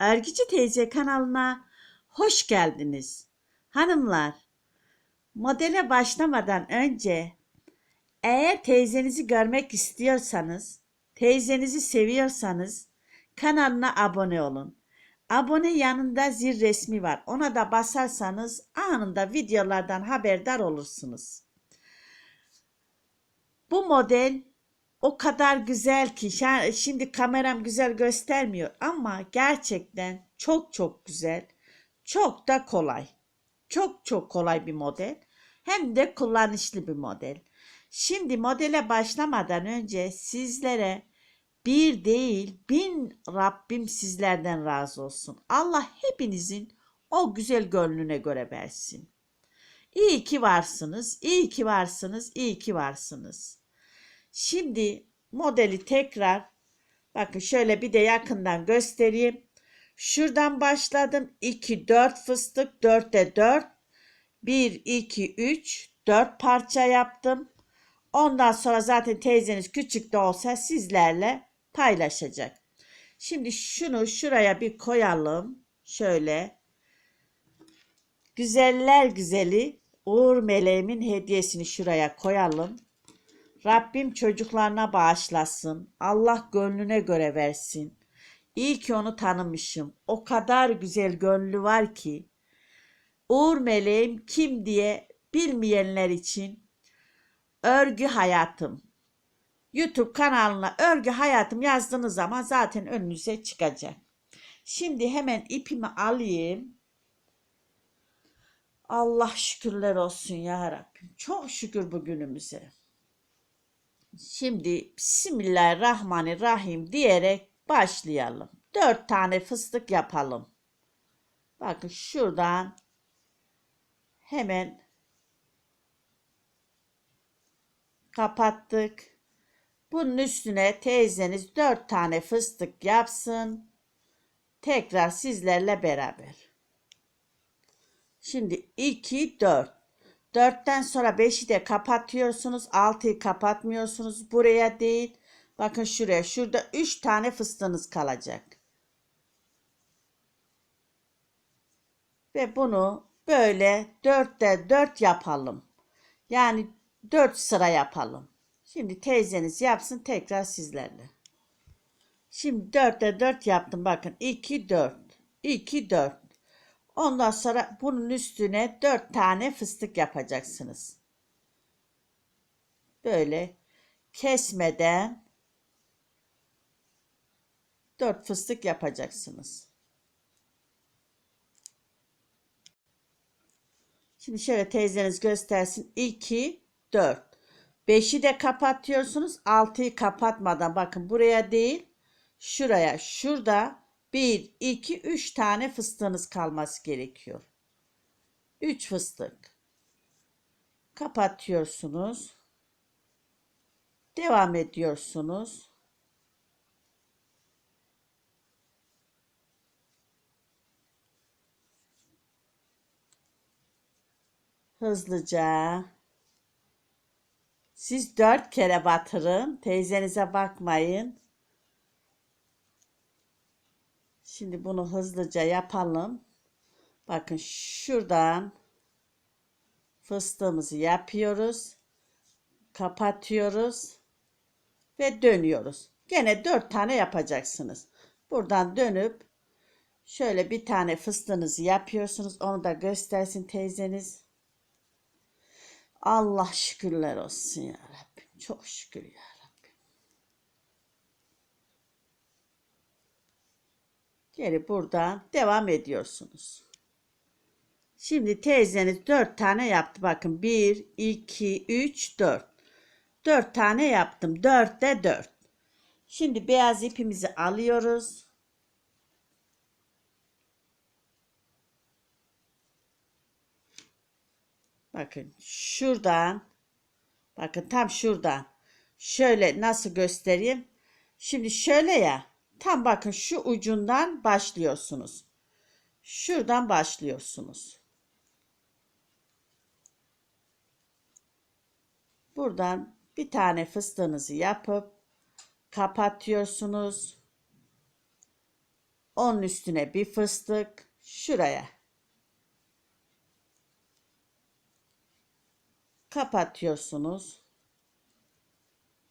Örgücü teyze kanalına hoş geldiniz. Hanımlar, modele başlamadan önce eğer teyzenizi görmek istiyorsanız, teyzenizi seviyorsanız kanalına abone olun. Abone yanında zil resmi var. Ona da basarsanız anında videolardan haberdar olursunuz. Bu model o kadar güzel ki şimdi kameram güzel göstermiyor ama gerçekten çok çok güzel. Çok da kolay. Çok çok kolay bir model. Hem de kullanışlı bir model. Şimdi modele başlamadan önce sizlere bir değil bin Rabbim sizlerden razı olsun. Allah hepinizin o güzel gönlüne göre versin. İyi ki varsınız, iyi ki varsınız, iyi ki varsınız. Şimdi modeli tekrar bakın şöyle bir de yakından göstereyim. Şuradan başladım. 2 4 fıstık 4'te 4 1 2 3 4 parça yaptım. Ondan sonra zaten teyzeniz küçük de olsa sizlerle paylaşacak. Şimdi şunu şuraya bir koyalım. Şöyle. Güzeller güzeli Uğur meleğimin hediyesini şuraya koyalım. Rabbim çocuklarına bağışlasın. Allah gönlüne göre versin. İyi ki onu tanımışım. O kadar güzel gönlü var ki. Uğur meleğim kim diye bilmeyenler için örgü hayatım. YouTube kanalına örgü hayatım yazdığınız zaman zaten önünüze çıkacak. Şimdi hemen ipimi alayım. Allah şükürler olsun ya Rabbim. Çok şükür bugünümüze. Şimdi Bismillahirrahmanirrahim diyerek başlayalım. Dört tane fıstık yapalım. Bakın şuradan hemen kapattık. Bunun üstüne teyzeniz dört tane fıstık yapsın. Tekrar sizlerle beraber. Şimdi 2, 4. 4'ten sonra 5'i de kapatıyorsunuz. 6'yı kapatmıyorsunuz. Buraya değil. Bakın şuraya. Şurada 3 tane fıstığınız kalacak. Ve bunu böyle 4'te 4 yapalım. Yani 4 sıra yapalım. Şimdi teyzeniz yapsın tekrar sizlerle. Şimdi 4'te 4 yaptım. Bakın 2 4. 2 4. Ondan sonra bunun üstüne 4 tane fıstık yapacaksınız. Böyle kesmeden 4 fıstık yapacaksınız. Şimdi şöyle teyzeniz göstersin. 2 4. 5'i de kapatıyorsunuz. 6'yı kapatmadan bakın buraya değil. Şuraya, şurada 1, 2, 3 tane fıstığınız kalması gerekiyor. 3 fıstık. Kapatıyorsunuz. Devam ediyorsunuz. Hızlıca. Siz dört kere batırın. Teyzenize bakmayın. Şimdi bunu hızlıca yapalım. Bakın şuradan fıstığımızı yapıyoruz. Kapatıyoruz. Ve dönüyoruz. Gene dört tane yapacaksınız. Buradan dönüp şöyle bir tane fıstığınızı yapıyorsunuz. Onu da göstersin teyzeniz. Allah şükürler olsun ya Rabbim. Çok şükür ya Rabbim. Geri buradan devam ediyorsunuz. Şimdi teyzeniz 4 tane yaptı. Bakın 1, 2, 3, 4. 4 tane yaptım. 4'te 4. Şimdi beyaz ipimizi alıyoruz. Bakın şuradan bakın tam şuradan şöyle nasıl göstereyim? Şimdi şöyle ya tam bakın şu ucundan başlıyorsunuz. Şuradan başlıyorsunuz. Buradan bir tane fıstığınızı yapıp kapatıyorsunuz. Onun üstüne bir fıstık şuraya. Kapatıyorsunuz.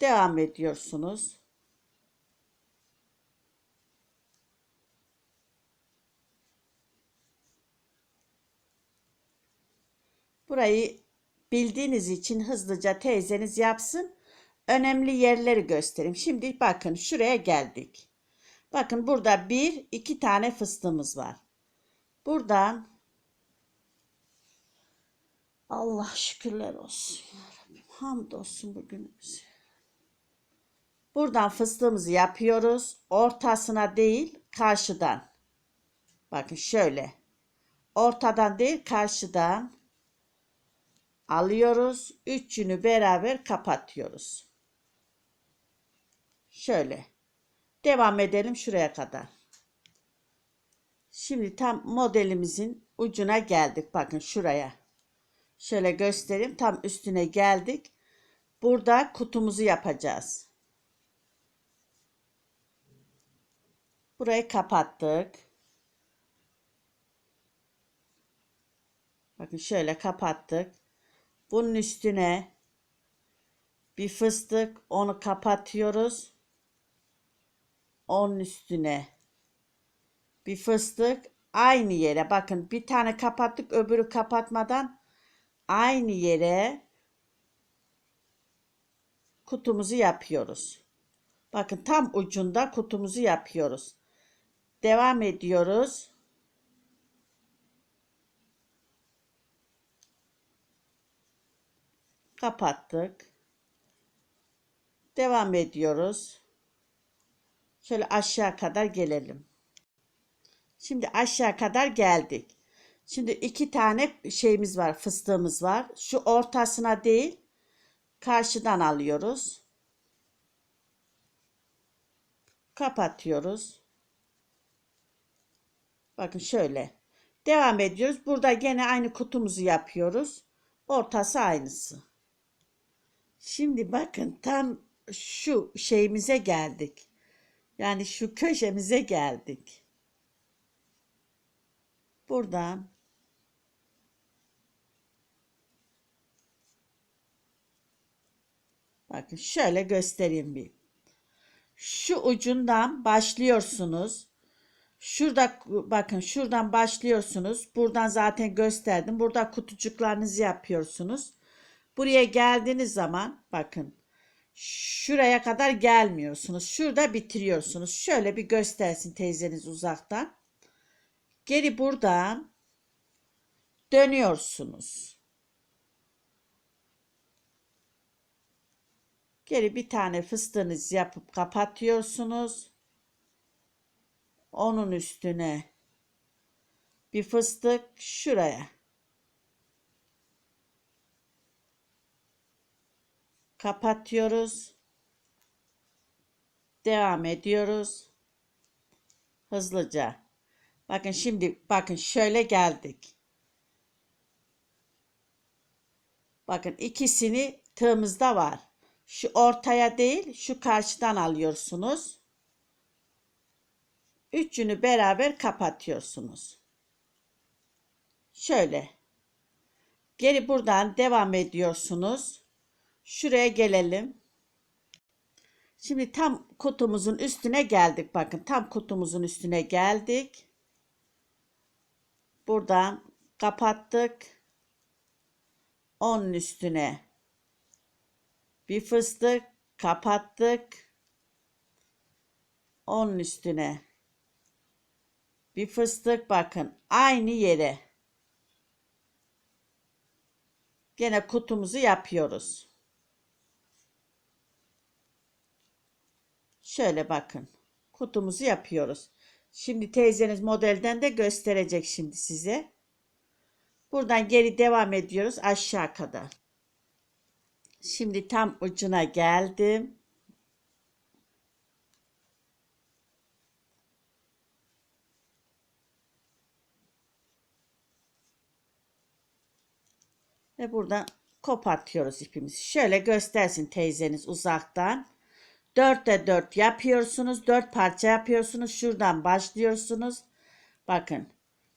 Devam ediyorsunuz. Burayı bildiğiniz için hızlıca teyzeniz yapsın. Önemli yerleri göstereyim. Şimdi bakın şuraya geldik. Bakın burada bir, iki tane fıstığımız var. Buradan Allah şükürler olsun. Hamdolsun bugünümüze. Buradan fıstığımızı yapıyoruz. Ortasına değil, karşıdan. Bakın şöyle. Ortadan değil, karşıdan alıyoruz. Üçünü beraber kapatıyoruz. Şöyle. Devam edelim şuraya kadar. Şimdi tam modelimizin ucuna geldik. Bakın şuraya. Şöyle göstereyim. Tam üstüne geldik. Burada kutumuzu yapacağız. Burayı kapattık. Bakın şöyle kapattık. Bunun üstüne bir fıstık onu kapatıyoruz. Onun üstüne bir fıstık aynı yere bakın bir tane kapattık öbürü kapatmadan aynı yere kutumuzu yapıyoruz. Bakın tam ucunda kutumuzu yapıyoruz. Devam ediyoruz. Kapattık. Devam ediyoruz. Şöyle aşağı kadar gelelim. Şimdi aşağı kadar geldik. Şimdi iki tane şeyimiz var, fıstığımız var. Şu ortasına değil, karşıdan alıyoruz. Kapatıyoruz. Bakın şöyle. Devam ediyoruz. Burada gene aynı kutumuzu yapıyoruz. Ortası aynısı. Şimdi bakın tam şu şeyimize geldik. Yani şu köşemize geldik. Buradan Bakın şöyle göstereyim bir. Şu ucundan başlıyorsunuz. Şurada bakın şuradan başlıyorsunuz. Buradan zaten gösterdim. Burada kutucuklarınızı yapıyorsunuz. Buraya geldiğiniz zaman bakın şuraya kadar gelmiyorsunuz. Şurada bitiriyorsunuz. Şöyle bir göstersin teyzeniz uzaktan. Geri buradan dönüyorsunuz. Geri bir tane fıstığınızı yapıp kapatıyorsunuz. Onun üstüne bir fıstık şuraya. Kapatıyoruz. Devam ediyoruz. Hızlıca. Bakın şimdi bakın şöyle geldik. Bakın ikisini tığımızda var. Şu ortaya değil şu karşıdan alıyorsunuz. Üçünü beraber kapatıyorsunuz. Şöyle. Geri buradan devam ediyorsunuz. Şuraya gelelim. Şimdi tam kutumuzun üstüne geldik. Bakın tam kutumuzun üstüne geldik. Buradan kapattık. Onun üstüne bir fıstık kapattık. Onun üstüne bir fıstık bakın aynı yere. Gene kutumuzu yapıyoruz. Şöyle bakın. Kutumuzu yapıyoruz. Şimdi teyzeniz modelden de gösterecek şimdi size. Buradan geri devam ediyoruz aşağı kadar. Şimdi tam ucuna geldim. Ve buradan kopartıyoruz ipimizi. Şöyle göstersin teyzeniz uzaktan. Dörtte dört yapıyorsunuz. Dört parça yapıyorsunuz. Şuradan başlıyorsunuz. Bakın.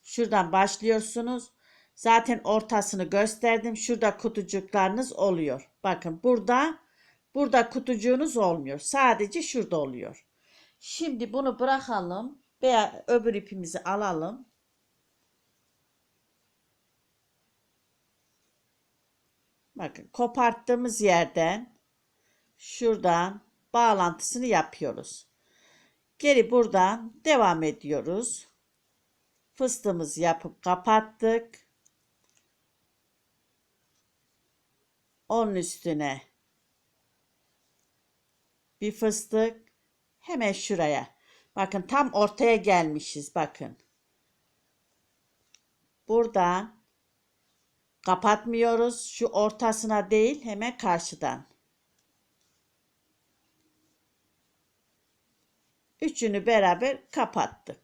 Şuradan başlıyorsunuz. Zaten ortasını gösterdim. Şurada kutucuklarınız oluyor. Bakın burada burada kutucuğunuz olmuyor. Sadece şurada oluyor. Şimdi bunu bırakalım. Veya öbür ipimizi alalım. Bakın koparttığımız yerden şuradan bağlantısını yapıyoruz. Geri buradan devam ediyoruz. Fıstığımızı yapıp kapattık. Onun üstüne bir fıstık hemen şuraya. Bakın tam ortaya gelmişiz bakın. Buradan kapatmıyoruz. Şu ortasına değil hemen karşıdan. Üçünü beraber kapattık.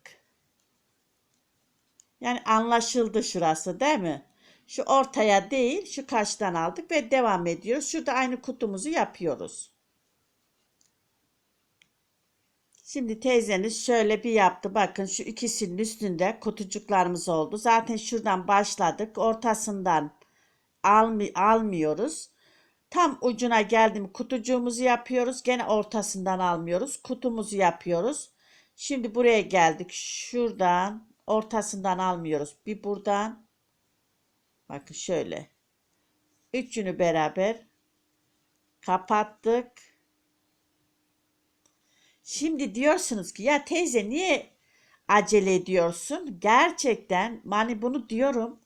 Yani anlaşıldı şurası değil mi? Şu ortaya değil şu karşıdan aldık ve devam ediyoruz. Şurada aynı kutumuzu yapıyoruz. Şimdi teyzeniz şöyle bir yaptı. Bakın şu ikisinin üstünde kutucuklarımız oldu. Zaten şuradan başladık. Ortasından almı almıyoruz. Tam ucuna geldim kutucuğumuzu yapıyoruz. Gene ortasından almıyoruz. Kutumuzu yapıyoruz. Şimdi buraya geldik. Şuradan ortasından almıyoruz. Bir buradan. Bakın şöyle. Üçünü beraber kapattık. Şimdi diyorsunuz ki ya teyze niye acele ediyorsun? Gerçekten hani bunu diyorum.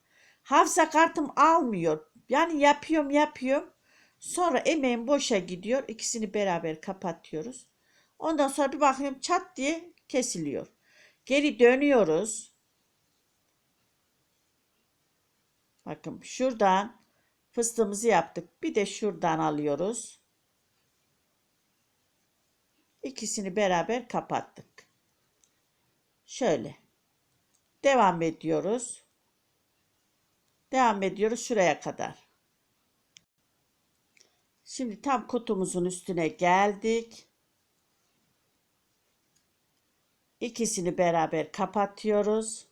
Hafıza kartım almıyor. Yani yapıyorum yapıyorum. Sonra emeğim boşa gidiyor. İkisini beraber kapatıyoruz. Ondan sonra bir bakıyorum çat diye kesiliyor. Geri dönüyoruz. Bakın şuradan fıstığımızı yaptık. Bir de şuradan alıyoruz. İkisini beraber kapattık. Şöyle. Devam ediyoruz. Devam ediyoruz şuraya kadar. Şimdi tam kutumuzun üstüne geldik. İkisini beraber kapatıyoruz.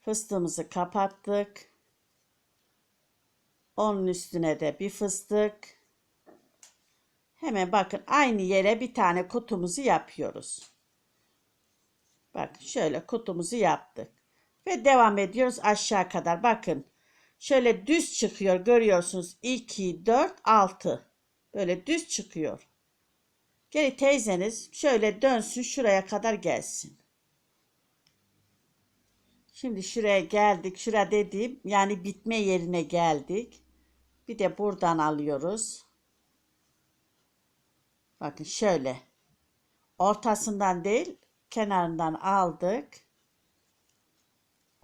Fıstığımızı kapattık. Onun üstüne de bir fıstık. Hemen bakın aynı yere bir tane kutumuzu yapıyoruz. Bak şöyle kutumuzu yaptık. Ve devam ediyoruz aşağı kadar. Bakın şöyle düz çıkıyor görüyorsunuz. 2, 4, 6. Böyle düz çıkıyor. Geri teyzeniz şöyle dönsün şuraya kadar gelsin. Şimdi şuraya geldik. Şura dediğim yani bitme yerine geldik. Bir de buradan alıyoruz. Bakın şöyle. Ortasından değil kenarından aldık.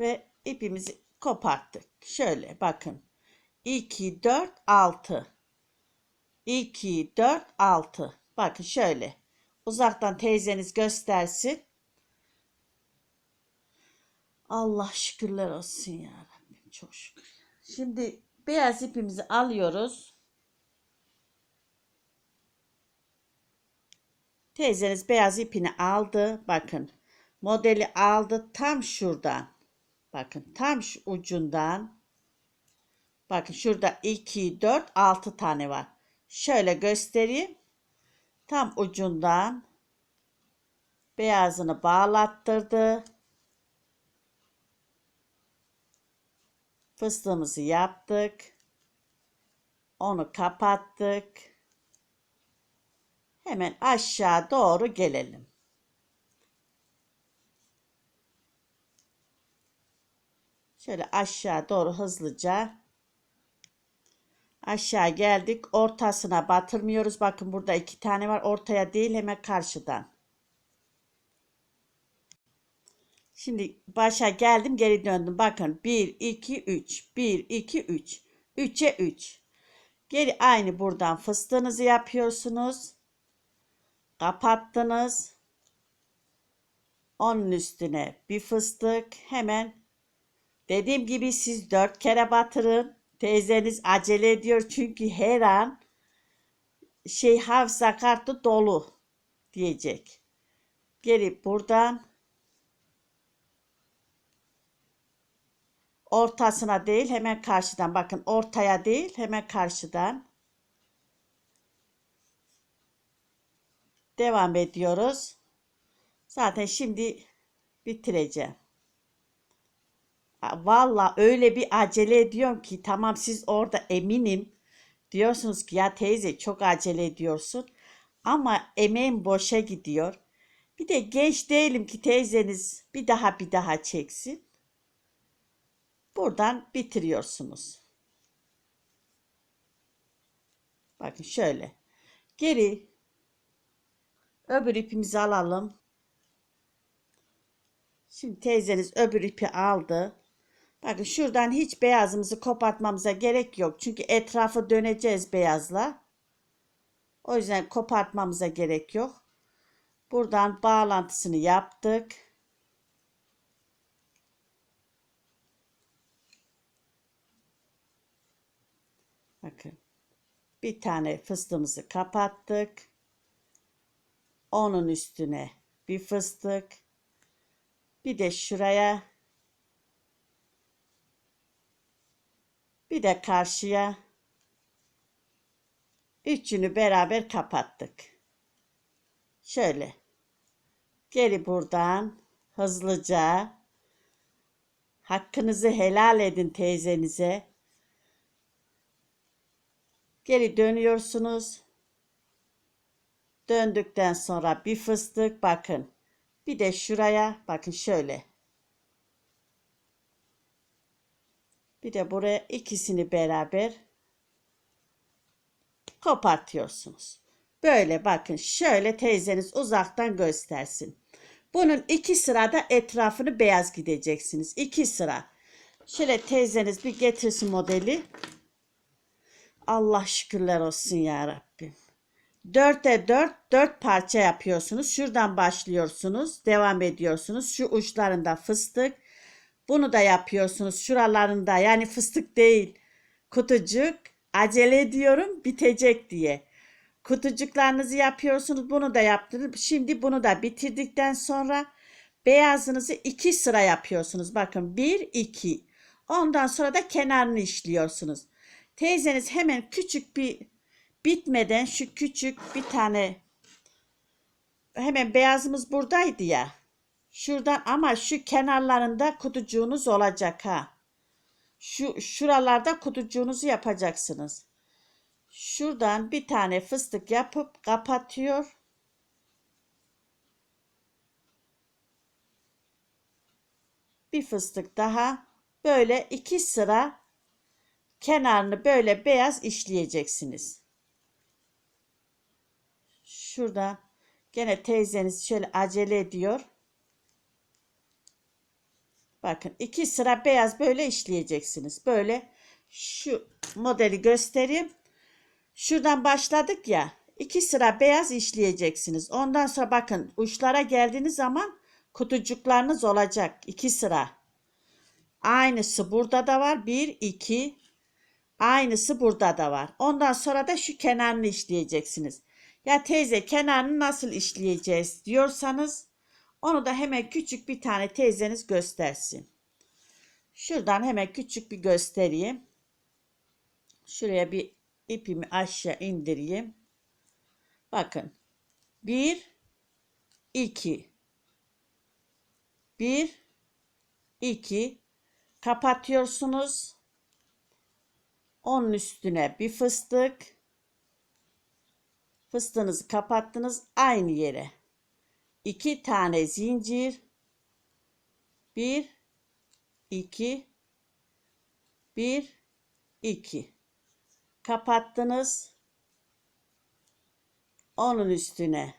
Ve ipimizi koparttık. Şöyle bakın. 2, 4, 6. 2, 4, 6. Bakın şöyle. Uzaktan teyzeniz göstersin. Allah şükürler olsun ya Rabbim. Çok şükür. Şimdi beyaz ipimizi alıyoruz. Teyzeniz beyaz ipini aldı. Bakın. Modeli aldı tam şuradan. Bakın tam şu ucundan. Bakın şurada 2, 4, 6 tane var. Şöyle göstereyim. Tam ucundan beyazını bağlattırdı. Fıstığımızı yaptık. Onu kapattık. Hemen aşağı doğru gelelim. Şöyle aşağı doğru hızlıca aşağı geldik. Ortasına batırmıyoruz. Bakın burada iki tane var. Ortaya değil hemen karşıdan. Şimdi başa geldim geri döndüm. Bakın 1, 2, 3. 1, 2, 3. 3'e 3. Geri aynı buradan fıstığınızı yapıyorsunuz. Kapattınız. Onun üstüne bir fıstık hemen Dediğim gibi siz dört kere batırın. Teyzeniz acele ediyor çünkü her an şey hafıza kartı dolu diyecek. Geri buradan ortasına değil hemen karşıdan bakın ortaya değil hemen karşıdan devam ediyoruz. Zaten şimdi bitireceğim. Valla öyle bir acele ediyorum ki tamam siz orada eminim diyorsunuz ki ya teyze çok acele ediyorsun ama emeğim boşa gidiyor. Bir de genç değilim ki teyzeniz bir daha bir daha çeksin. Buradan bitiriyorsunuz. Bakın şöyle. Geri öbür ipimizi alalım. Şimdi teyzeniz öbür ipi aldı. Bakın şuradan hiç beyazımızı kopartmamıza gerek yok. Çünkü etrafı döneceğiz beyazla. O yüzden kopartmamıza gerek yok. Buradan bağlantısını yaptık. Bakın. Bir tane fıstığımızı kapattık. Onun üstüne bir fıstık. Bir de şuraya. Bir de karşıya. Üçünü beraber kapattık. Şöyle. Geri buradan hızlıca hakkınızı helal edin teyzenize. Geri dönüyorsunuz. Döndükten sonra bir fıstık bakın. Bir de şuraya bakın şöyle. Bir de buraya ikisini beraber kopartıyorsunuz. Böyle bakın şöyle teyzeniz uzaktan göstersin. Bunun iki sırada etrafını beyaz gideceksiniz. İki sıra. Şöyle teyzeniz bir getirsin modeli. Allah şükürler olsun ya Rabbim. Dörtte dört, dört parça yapıyorsunuz. Şuradan başlıyorsunuz. Devam ediyorsunuz. Şu uçlarında fıstık. Bunu da yapıyorsunuz. Şuralarında yani fıstık değil. Kutucuk. Acele ediyorum bitecek diye. Kutucuklarınızı yapıyorsunuz. Bunu da yaptınız. Şimdi bunu da bitirdikten sonra beyazınızı iki sıra yapıyorsunuz. Bakın bir, iki. Ondan sonra da kenarını işliyorsunuz. Teyzeniz hemen küçük bir bitmeden şu küçük bir tane hemen beyazımız buradaydı ya. Şuradan ama şu kenarlarında kutucuğunuz olacak ha. Şu şuralarda kutucuğunuzu yapacaksınız. Şuradan bir tane fıstık yapıp kapatıyor. Bir fıstık daha. Böyle iki sıra kenarını böyle beyaz işleyeceksiniz. Şurada gene teyzeniz şöyle acele ediyor. Bakın iki sıra beyaz böyle işleyeceksiniz. Böyle şu modeli göstereyim. Şuradan başladık ya. iki sıra beyaz işleyeceksiniz. Ondan sonra bakın uçlara geldiğiniz zaman kutucuklarınız olacak. iki sıra. Aynısı burada da var. Bir, iki. Aynısı burada da var. Ondan sonra da şu kenarını işleyeceksiniz. Ya teyze kenarını nasıl işleyeceğiz diyorsanız onu da hemen küçük bir tane teyzeniz göstersin. Şuradan hemen küçük bir göstereyim. Şuraya bir ipimi aşağı indireyim. Bakın. Bir, iki, bir, iki. Kapatıyorsunuz. Onun üstüne bir fıstık. Fıstığınızı kapattınız aynı yere. İki tane zincir. Bir, iki, bir, iki. Kapattınız. Onun üstüne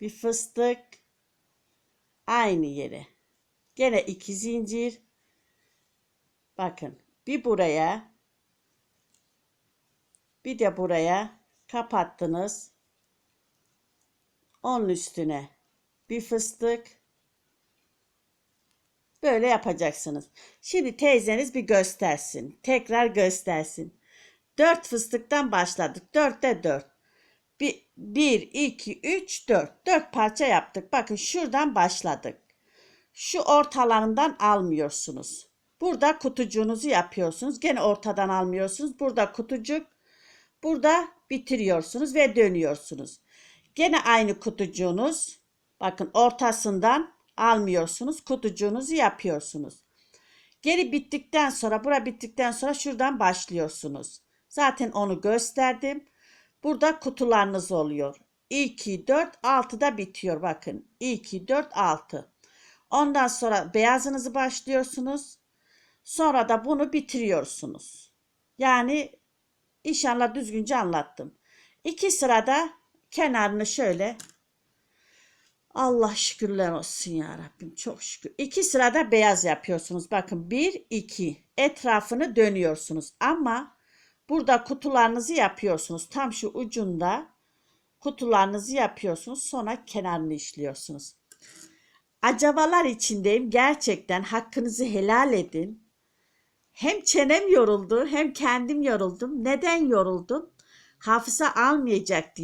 bir fıstık. Aynı yere. Gene iki zincir. Bakın bir buraya bir de buraya kapattınız. Onun üstüne bir fıstık. Böyle yapacaksınız. Şimdi teyzeniz bir göstersin. Tekrar göstersin. 4 fıstıktan başladık. 4'te 4. 1, 2, 3, 4. 4 parça yaptık. Bakın şuradan başladık. Şu ortalarından almıyorsunuz. Burada kutucuğunuzu yapıyorsunuz. Gene ortadan almıyorsunuz. Burada kutucuk. Burada bitiriyorsunuz ve dönüyorsunuz. Gene aynı kutucuğunuz. Bakın ortasından almıyorsunuz. Kutucuğunuzu yapıyorsunuz. Geri bittikten sonra, bura bittikten sonra şuradan başlıyorsunuz. Zaten onu gösterdim. Burada kutularınız oluyor. 2, 4, 6 da bitiyor bakın. 2, 4, 6. Ondan sonra beyazınızı başlıyorsunuz. Sonra da bunu bitiriyorsunuz. Yani inşallah düzgünce anlattım. İki sırada kenarını şöyle Allah şükürler olsun ya Rabbim çok şükür. İki sırada beyaz yapıyorsunuz. Bakın bir iki etrafını dönüyorsunuz ama burada kutularınızı yapıyorsunuz. Tam şu ucunda kutularınızı yapıyorsunuz. Sonra kenarını işliyorsunuz. Acabalar içindeyim. Gerçekten hakkınızı helal edin. Hem çenem yoruldu hem kendim yoruldum. Neden yoruldum? Hafıza almayacak diye.